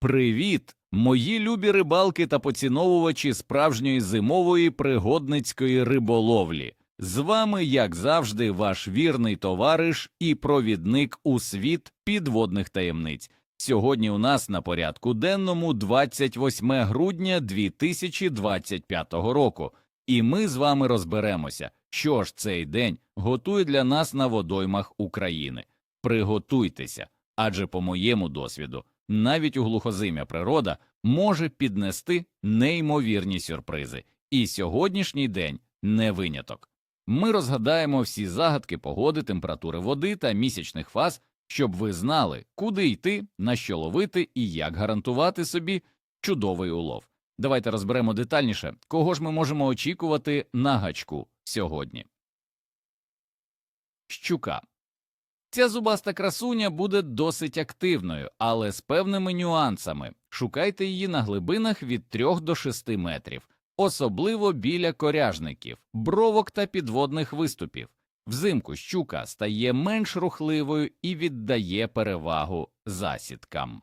Привіт, мої любі рибалки та поціновувачі справжньої зимової пригодницької риболовлі. З вами, як завжди, ваш вірний товариш і провідник у світ підводних таємниць. Сьогодні у нас на порядку денному 28 грудня 2025 року, і ми з вами розберемося, що ж цей день готує для нас на водоймах України. Приготуйтеся, адже по моєму досвіду навіть у глухозим'я природа може піднести неймовірні сюрпризи, і сьогоднішній день не виняток. Ми розгадаємо всі загадки погоди, температури води та місячних фаз, щоб ви знали, куди йти, на що ловити і як гарантувати собі чудовий улов. Давайте розберемо детальніше, кого ж ми можемо очікувати на гачку сьогодні. Щука. Ця зубаста красуня буде досить активною, але з певними нюансами. Шукайте її на глибинах від 3 до 6 метрів, особливо біля коряжників, бровок та підводних виступів. Взимку щука стає менш рухливою і віддає перевагу засідкам.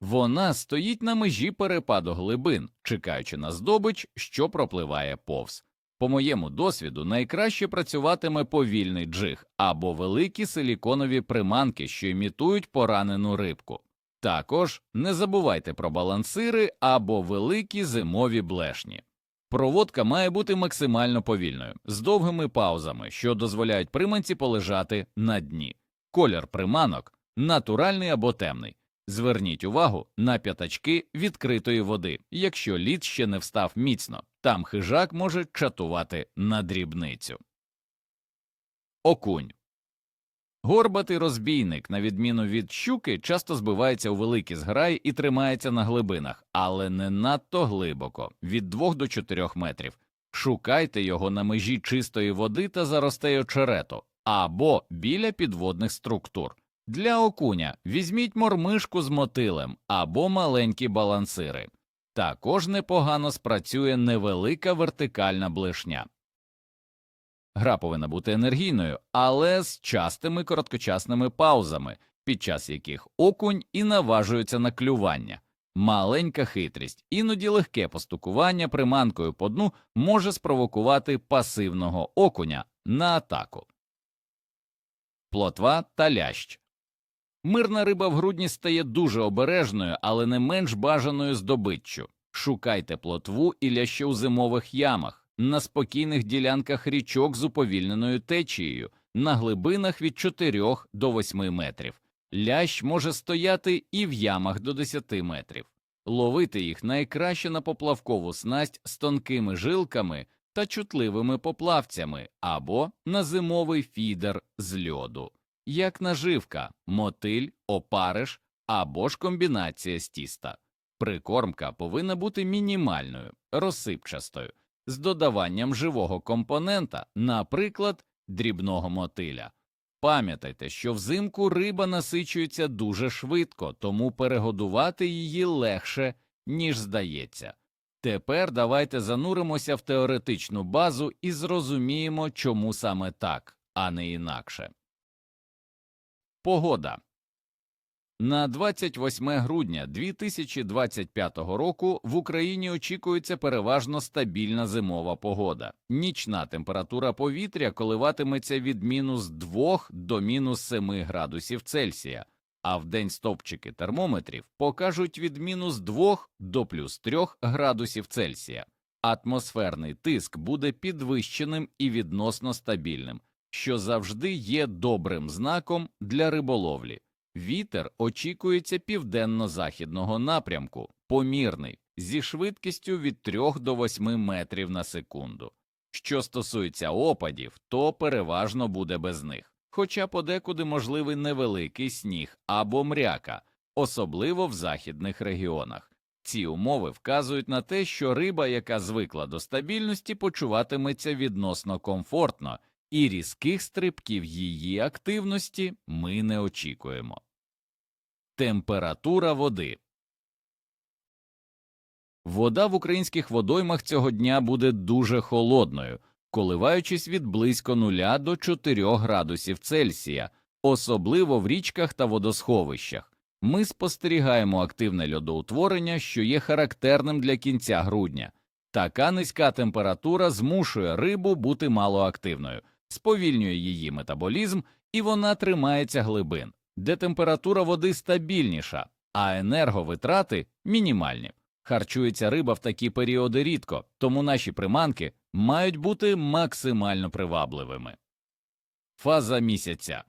Вона стоїть на межі перепаду глибин, чекаючи на здобич, що пропливає повз. По моєму досвіду, найкраще працюватиме повільний джиг або великі силіконові приманки, що імітують поранену рибку. Також не забувайте про балансири або великі зимові блешні. Проводка має бути максимально повільною, з довгими паузами, що дозволяють приманці полежати на дні. Колір приманок натуральний або темний. Зверніть увагу на п'ятачки відкритої води, якщо лід ще не встав міцно, там хижак може чатувати на дрібницю. Окунь. Горбатий розбійник, на відміну від щуки, часто збивається у великі зграї і тримається на глибинах, але не надто глибоко від 2 до 4 метрів. Шукайте його на межі чистої води та заростей очерету або біля підводних структур. Для окуня візьміть мормишку з мотилем або маленькі балансири. Також непогано спрацює невелика вертикальна блишня. Гра повинна бути енергійною, але з частими короткочасними паузами, під час яких окунь і наважується на клювання. Маленька хитрість, іноді легке постукування приманкою по дну може спровокувати пасивного окуня на атаку. Плотва та лящ. Мирна риба в грудні стає дуже обережною, але не менш бажаною здобиччю. Шукайте плотву і ляще у зимових ямах, на спокійних ділянках річок з уповільненою течією, на глибинах від 4 до 8 метрів. Лящ може стояти і в ямах до 10 метрів. Ловити їх найкраще на поплавкову снасть з тонкими жилками та чутливими поплавцями або на зимовий фідер з льоду як наживка, мотиль, опариш або ж комбінація з тіста. Прикормка повинна бути мінімальною, розсипчастою, з додаванням живого компонента, наприклад, дрібного мотиля. Пам'ятайте, що взимку риба насичується дуже швидко, тому перегодувати її легше, ніж здається. Тепер давайте зануримося в теоретичну базу і зрозуміємо, чому саме так, а не інакше. Погода на 28 грудня 2025 року в Україні очікується переважно стабільна зимова погода. Нічна температура повітря коливатиметься від мінус 2 до мінус 7 градусів Цельсія, а в день стопчики термометрів покажуть від мінус 2 до плюс 3 градусів Цельсія. Атмосферний тиск буде підвищеним і відносно стабільним що завжди є добрим знаком для риболовлі. Вітер очікується південно-західного напрямку, помірний, зі швидкістю від 3 до 8 метрів на секунду. Що стосується опадів, то переважно буде без них, хоча подекуди можливий невеликий сніг або мряка, особливо в західних регіонах. Ці умови вказують на те, що риба, яка звикла до стабільності, почуватиметься відносно комфортно і різких стрибків її активності ми не очікуємо. Температура води Вода в українських водоймах цього дня буде дуже холодною, коливаючись від близько 0 до 4 градусів Цельсія, особливо в річках та водосховищах. ми спостерігаємо активне льодоутворення, що є характерним для кінця грудня. Така низька температура змушує рибу бути малоактивною, сповільнює її метаболізм, і вона тримається глибин, де температура води стабільніша, а енерговитрати мінімальні. Харчується риба в такі періоди рідко, тому наші приманки мають бути максимально привабливими. Фаза місяця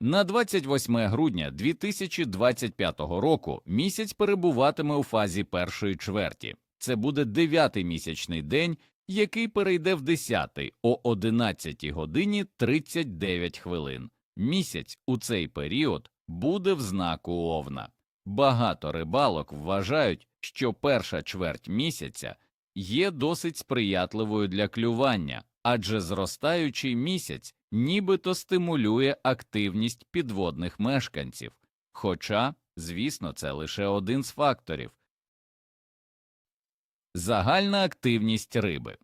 на 28 грудня 2025 року місяць перебуватиме у фазі першої чверті. Це буде дев'ятий місячний день, який перейде в 10 о 11 годині 39 хвилин. Місяць у цей період буде в знаку Овна. Багато рибалок вважають, що перша чверть місяця є досить сприятливою для клювання, адже зростаючий місяць нібито стимулює активність підводних мешканців. Хоча, звісно, це лише один з факторів. Загальна активність риби.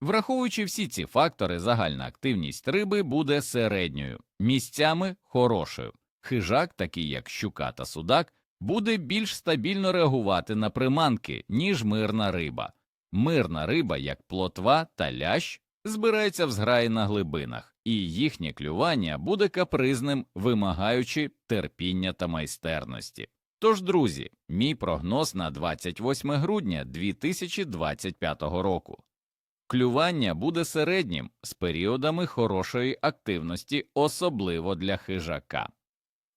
Враховуючи всі ці фактори, загальна активність риби буде середньою, місцями хорошою. Хижак, такий як щука та судак, буде більш стабільно реагувати на приманки, ніж мирна риба. Мирна риба, як плотва та лящ, збирається в зграї на глибинах, і їхнє клювання буде капризним, вимагаючи терпіння та майстерності. Тож, друзі, мій прогноз на 28 грудня 2025 року. Клювання буде середнім з періодами хорошої активності, особливо для хижака.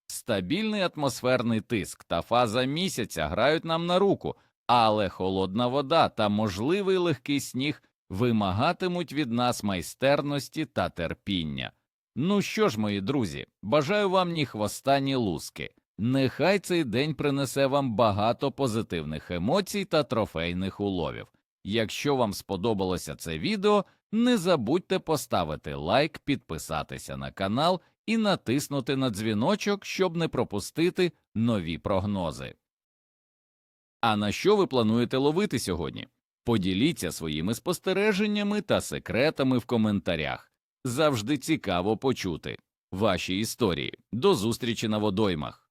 Стабільний атмосферний тиск та фаза місяця грають нам на руку, але холодна вода та можливий легкий сніг вимагатимуть від нас майстерності та терпіння. Ну що ж, мої друзі, бажаю вам ні хвоста, ні луски. Нехай цей день принесе вам багато позитивних емоцій та трофейних уловів. Якщо вам сподобалося це відео, не забудьте поставити лайк, підписатися на канал і натиснути на дзвіночок, щоб не пропустити нові прогнози. А на що ви плануєте ловити сьогодні? Поділіться своїми спостереженнями та секретами в коментарях. Завжди цікаво почути ваші історії. До зустрічі на водоймах.